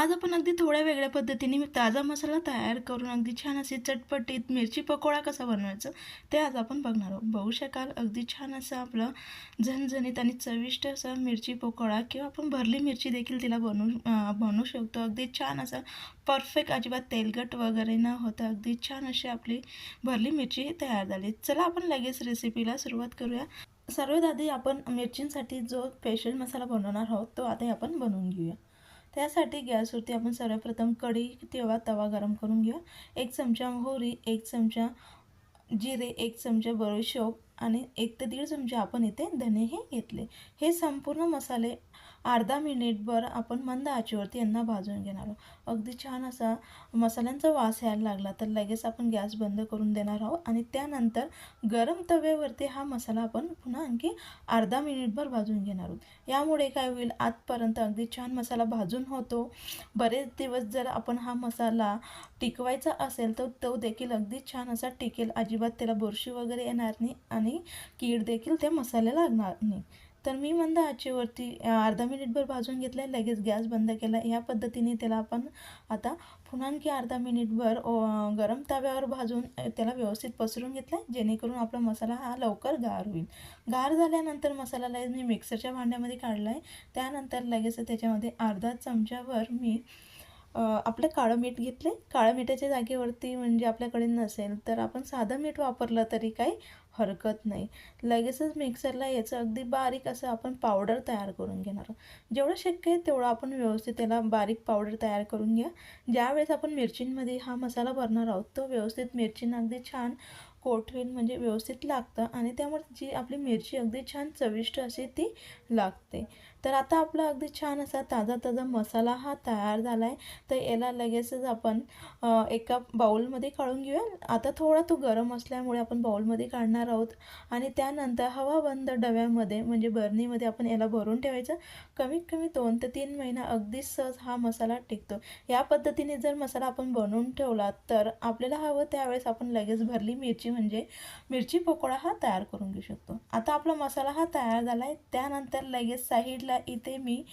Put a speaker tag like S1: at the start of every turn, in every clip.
S1: आज आपण अगदी थोड्या वेगळ्या पद्धतीने मी ताजा मसाला तयार करून अगदी छान अशी चटपटीत मिरची पकोडा कसा बनवायचं ते आज आपण बघणार आहोत. बघू शकाल अगदी छान असं आपलं झणझणीत आणि चविष्ट असं मिरची पकोडा किंवा आपण भरली मिरची देखील तिला बनवू बनवू शकतो. अगदी छान असं परफेक्ट अजिबात तेलकट वगैरे न होता अगदी छान अशी आपली भरली मिरची तयार झाली चला आपण लगेच रेसिपीला सुरुवात करूया. सर्वात आधी आपण मिरचींसाठी जो स्पेशल मसाला बनवणार आहोत तो आता आपण बनवून घेऊया. त्यासाठी गॅसवरती आपण सर्वप्रथम कढी किंवा तवा गरम करून घेऊ. एक चमचा मोहरी एक चमचा जिरे एक चमचा बरोशोप आणि एक ते दीड चमचे आपण इथे धने हे घेतले. हे संपूर्ण मसाले अर्धा मिनिटभर आपण मंद आचेवरती यांना भाजून घेणार आहोत. अगदी छान असा मसाल्यांचा वास यायला लागला तर लगेच आपण गॅस बंद करून देणार आहोत आणि त्यानंतर गरम तव्यावरती हा मसाला आपण पुन्हा आणखी अर्धा मिनिटभर भाजून घेणार आहोत. यामुळे काय होईल आजपर्यंत अगदी छान मसाला भाजून होतो. बरेच दिवस जर आपण हा मसाला टिकवायचा असेल तर तो देखील अगदी छान असा टिकेल. अजिबात त्याला बुरशी वगैरे येणार नाही आणि कीड देखील त्या मसाल्याला लागणार नाही. तर मी मंद आचेवरती अर्धा मिनिटभर भाजून घेतलं आहे लगेच गॅस बंद केला. या पद्धतीने त्याला आपण आता पुन्हा आणखी अर्धा मिनिटभर गरम तव्यावर भाजून त्याला व्यवस्थित पसरून घेतलं आहे जेणेकरून आपला मसाला हा लवकर गार होईल. गार झाल्यानंतर मसाला लगेच मी मिक्सरच्या भांड्यामध्ये काढला आहे त्यानंतर लगेच त्याच्यामध्ये अर्धा चमच्यावर मी आपलं काळं मीठ घेतले काळं मिठाच्या जागेवरती म्हणजे आपल्याकडे नसेल तर आपण साधं मीठ वापरलं तरी काही हरकत नाही. लगेचच मिक्सरला याचं अगदी बारीक असं आपण पावडर तयार करून घेणार आहोत. जेवढं शक्य आहे तेवढं आपण व्यवस्थित त्याला बारीक पावडर तयार करून घ्या. ज्यावेळेस आपण मिरचींमध्ये हा मसाला भरणार आहोत तो व्यवस्थित मिरचींना अगदी छान कोट होईल म्हणजे व्यवस्थित लागतं आणि त्यामुळे जी आपली मिरची अगदी छान चविष्ट अशी ती लागते. तर आता आपला अगदी छान असा ताजा ताजा मसाला हा तयार झाला आहे तर याला लगेचच आपण एका बाउलमध्ये काढून घेऊया. आता थोडा तो गरम असल्यामुळे आपण बाउलमध्ये काढणार आहोत. आणि त्यानंतर हवा बंद डव्यामध्ये म्हणजे बरणीमध्ये आपण याला भरून ठेवायचं. कमीत कमी दोन ते तीन महिना अगदी सहज हा मसाला टिकतो. या पद्धतीने जर मसाला आपण बनवून ठेवला तर आपल्याला हवं त्यावेळेस आपण लगेच भरली मिरची म्हणजे मिरची पकोडा हा तयार करून घेऊ शकतो. आता आपला मसाला हा तयार झाला आहे त्यानंतर लगेच साईडला इथे मी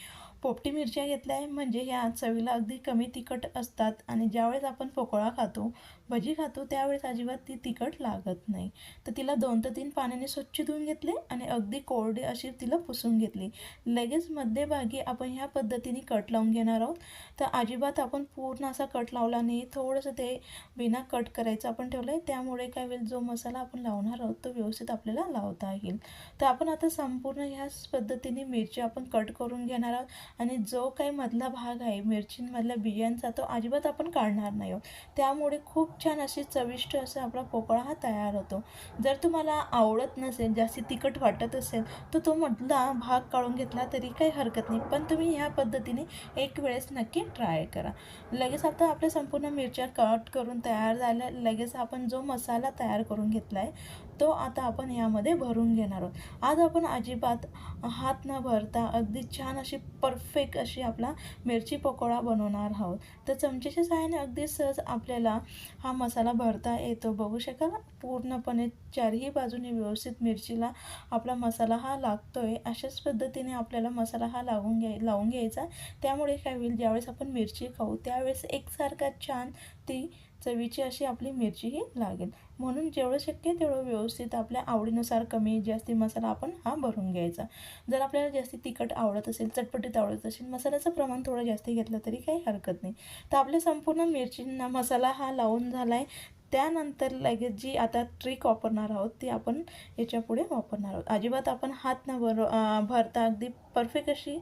S1: पोपटी मिरच्या घेतल्या आहे म्हणजे ह्या चवीला अगदी कमी तिखट असतात आणि ज्यावेळेस आपण पकोडा खातो भजी खातो त्यावेळेस अजिबात ती तिखट लागत नाही. तर तिला दोन ते तीन पाण्याने स्वच्छ धुवून घेतले आणि अगदी कोरडे अशी तिला पुसून घेतली. लगेच मध्यभागी आपण ह्या पद्धतीने कट लावून घेणार आहोत. तर अजिबात आपण पूर्ण असा कट लावला नाही. थोडंसं ते बिना कट करायचं आपण ठेवलं आहे त्यामुळे काय होईल जो मसाला आपण लावणार आहोत तो व्यवस्थित आपल्याला लावता येईल. तर आपण आता संपूर्ण ह्याच पद्धतीने मिरची आपण कट करून घेणार आहोत. आणि जो काही मधला भाग आहे मिरचींमधल्या बियांचा तो अजिबात आपण काढणार नाही आहोत. त्यामुळे खूप छान अशी चविष्ट असा आपला पोकळा हा तयार होतो. जर तुम्हाला आवडत नसेल जास्ती तिखट वाटत असेल तर तो मधला भाग काढून घेतला तरी काही हरकत नाही. पण तुम्ही ह्या पद्धतीने एक वेळेस नक्की ट्राय करा. लगेच आता आपल्या संपूर्ण मिरच्या कट करून तयार झाल्या. लगेच आपण जो मसाला तयार करून घेतला आहे तो आता आपण यामध्ये भरून घेणार आहोत. आज आपण अजिबात हात न भरता अगदी छान अशी परफेक्ट अशी आपला मिरची पकोडा बनवणार आहोत. तर चमचेच्या सहाय्याने अगदी सहज आपल्याला हा मसाला भरता येतो. बघू शकाल? पूर्णपणे चारही बाजूने व्यवस्थित मिरचीला आपला मसाला हा लागतो आहे अशाच पद्धतीने आपल्याला मसाला हा लावून घ्याय लावून घ्यायचा. त्यामुळे काय होईल? ज्यावेळेस आपण मिरची खाऊ त्यावेळेस एकसारखा छान ती चवीची अशी आपली मिरची ही लागेल. म्हणून जेवढं शक्य तेवढं व्यवस्थित आपल्या आवडीनुसार कमी जास्ती मसाला आपण हा भरून घ्यायचा. जर आपल्याला जास्ती तिखट आवडत असेल चटपटीत आवडत असेल मसाल्याचं प्रमाण थोडं जास्ती घेतलं तरी काही हरकत नाही. तर आपल्या संपूर्ण मिरचींना मसाला हा लावून झाला आहे त्यानंतर लगेच जी आता ट्रिक वापरणार आहोत ती आपण याच्यापुढे वापरणार आहोत. अजिबात आपण हात न भर भरता अगदी परफेक्ट अशी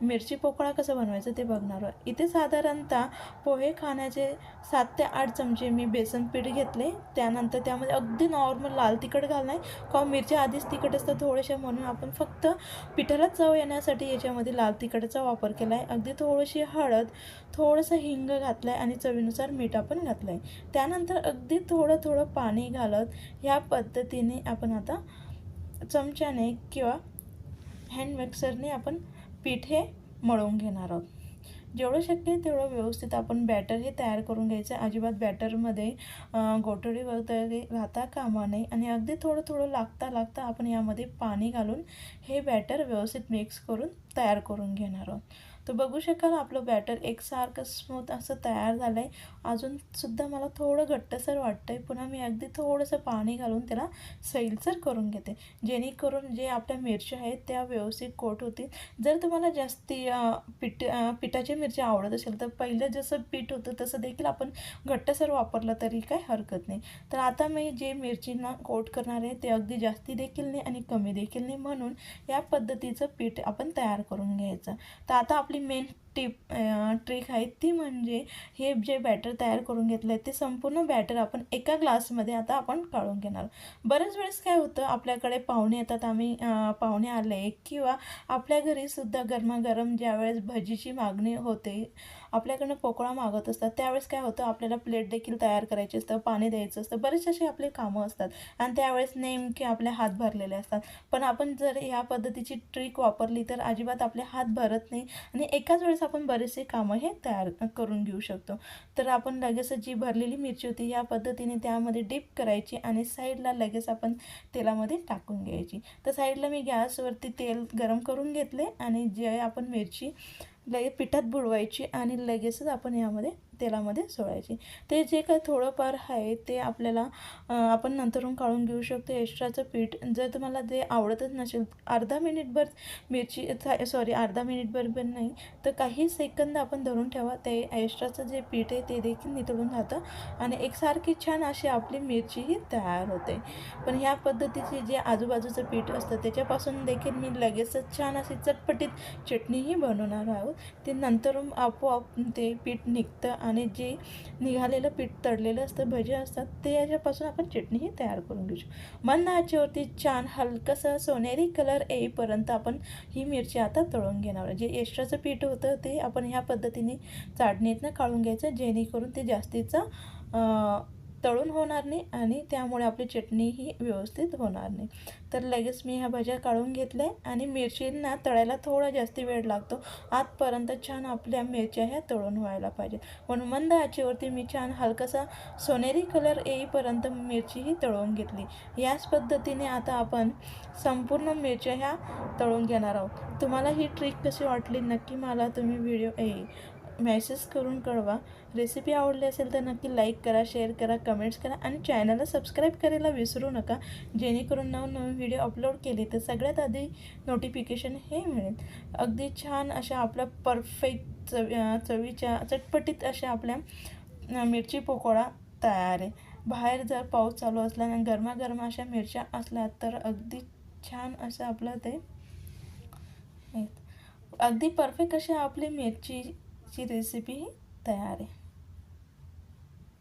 S1: मिरची पोकळा कसं बनवायचं ते बघणार आहोत. इथे साधारणतः पोहे खाण्याचे सात ते आठ चमचे मी बेसन पीठ घेतले. त्यानंतर त्यामध्ये अगदी नॉर्मल लाल तिखट घालणार. का मिरच्या आधीच तिखट असतं थोडेशा म्हणून आपण फक्त पिठाला चव येण्यासाठी याच्यामध्ये लाल तिखटाचा वापर केला आहे अगदी थोडीशी हळद थोडंसं हिंग घातलं आहे आणि चवीनुसार मीठ आपण घातलं आहे त्यानंतर अगदी थोडं थोडं पाणी घालत ह्या पद्धतीने आपण आता चमच्याने किंवा हँड मिक्सरने आपण पीठ हे मळून घेणार आहोत. जेवढं शक्य आहे तेवढं व्यवस्थित आपण बॅटर हे तयार करून घ्यायचं. आहे अजिबात बॅटरमध्ये गोटळी वगैरे राहता कामा नये आणि अगदी थोडं थोडं लागता लागता आपण यामध्ये पाणी घालून हे बॅटर व्यवस्थित मिक्स करून तयार करून घेणार आहोत. तर बघू शकाल आपलं बॅटर एकसारखं स्मूथ असं तयार झालं आहे अजूनसुद्धा मला थोडं घट्टसर वाटतं आहे पुन्हा मी अगदी थोडंसं पाणी घालून त्याला सैलसर करून घेते. जेणेकरून जे आपल्या मिरच्या आहेत त्या व्यवस्थित कोट होतील. जर तुम्हाला जास्ती पीठ पिठाची मिरची आवडत असेल तर पहिलं जसं पीठ होतं तसं देखील आपण घट्टसर वापरलं तरी काही हरकत नाही. तर आता मी जे मिरचींना कोट करणार आहे ते अगदी जास्ती देखील नाही आणि कमी देखील नाही. म्हणून या पद्धतीचं पीठ आपण तयार करून घ्यायचं. तर आता आपली मेन टिप ट्रिक आहे ती म्हणजे हे जे बॅटर तयार करून घेतलं आहे ते संपूर्ण बॅटर आपण एका ग्लासमध्ये आता आपण काढून घेणार. बऱ्याच वेळेस काय होतं आपल्याकडे पाहुणे येतात आम्ही पाहुणे आले किंवा आपल्या घरीसुद्धा गरमागरम ज्यावेळेस भजीची मागणी होते आपल्याकडनं पोकळा मागत असतात त्यावेळेस काय होतं आपल्याला प्लेट देखील तयार करायची असतं पाणी द्यायचं असतं बरेचसे असे आपले कामं असतात. आणि त्यावेळेस नेमके आपले हात भरलेले असतात. पण आपण जर ह्या पद्धतीची ट्रिक वापरली तर अजिबात आपले हात भरत नाही आणि एकाच वेळेस आपण बरेचसे कामं हे तयार करून घेऊ शकतो. तर आपण लगेच जी भरलेली मिरची होती या पद्धतीने त्यामध्ये डीप करायची आणि साईडला लगेच आपण तेलामध्ये टाकून घ्यायची. तर साईडला मी गॅसवरती तेल गरम करून घेतले आणि जे आपण मिरची लगे पिठात बुडवायची आणि लगेचच आपण यामध्ये तेलामध्ये सोडायची. ते जे काय थोडंफार आहे ते आपल्याला आपण नंतरून काढून घेऊ शकतो. एक्स्ट्राचं पीठ जर तुम्हाला ते आवडतच नसेल अर्धा मिनिटभर मिरची सॉरी अर्धा मिनिटभर पण नाही तर काही सेकंद आपण धरून ठेवा. ते एक्स्ट्राचं जे पीठ आहे ते देखील नितळून जातं आणि एकसारखी छान अशी आपली मिरचीही तयार होते. पण ह्या पद्धतीचे जे आजूबाजूचं पीठ असतं त्याच्यापासून देखील मी लगेचच छान अशी चटपटीत चटणीही बनवणार आहोत. ते नंतर आपोआप ते पीठ निघतं आणि जे निघालेलं पीठ तळलेलं असतं भजे असतात ते याच्यापासून आपण चटणीही तयार करून घेऊ शकतो. मंद छान हलकंसं सोनेरी कलर येईपर्यंत आपण ही मिरची आता तळून घेणार जे एक्स्ट्राचं पीठ होतं ते आपण ह्या पद्धतीने चाटणीतनं काढून घ्यायचं जेणेकरून ते जास्तीचं तळून होणार नाही आणि त्यामुळे आपली चटणीही व्यवस्थित होणार नाही. तर लगेच मी ह्या भाज्या काढून घेतल्या आणि मिरचींना तळायला थोडा जास्त वेळ लागतो. आतपर्यंत छान आपल्या मिरच्या ह्या तळून व्हायला पाहिजेत. म्हणून मंद आचेवरती मी छान हलकासा सोनेरी कलर येईपर्यंत मिरचीही तळून घेतली. याच पद्धतीने आता आपण संपूर्ण मिरच्या ह्या तळून घेणार आहोत. तुम्हाला ही ट्रिक कशी वाटली नक्की मला तुम्ही व्हिडिओ ए मेसेज करून कळवा. रेसिपी आवडली असेल तर नक्की लाईक करा शेअर करा कमेंट्स करा आणि चॅनलला सबस्क्राईब करायला विसरू नका. जेणेकरून नवनवीन व्हिडिओ अपलोड केले तर सगळ्यात आधी नोटिफिकेशन हे मिळेल. अगदी छान अशा आपल्या परफेक्ट चवी चवीच्या चटपटीत अशा आपल्या मिरची पकोडा तयार आहे. बाहेर जर पाऊस चालू असला आणि गरमागरम अशा मिरच्या असल्या तर अगदी छान असं आपलं ते अगदी परफेक्ट अशी आपली मिरची ची रेसिपी तयार आहे.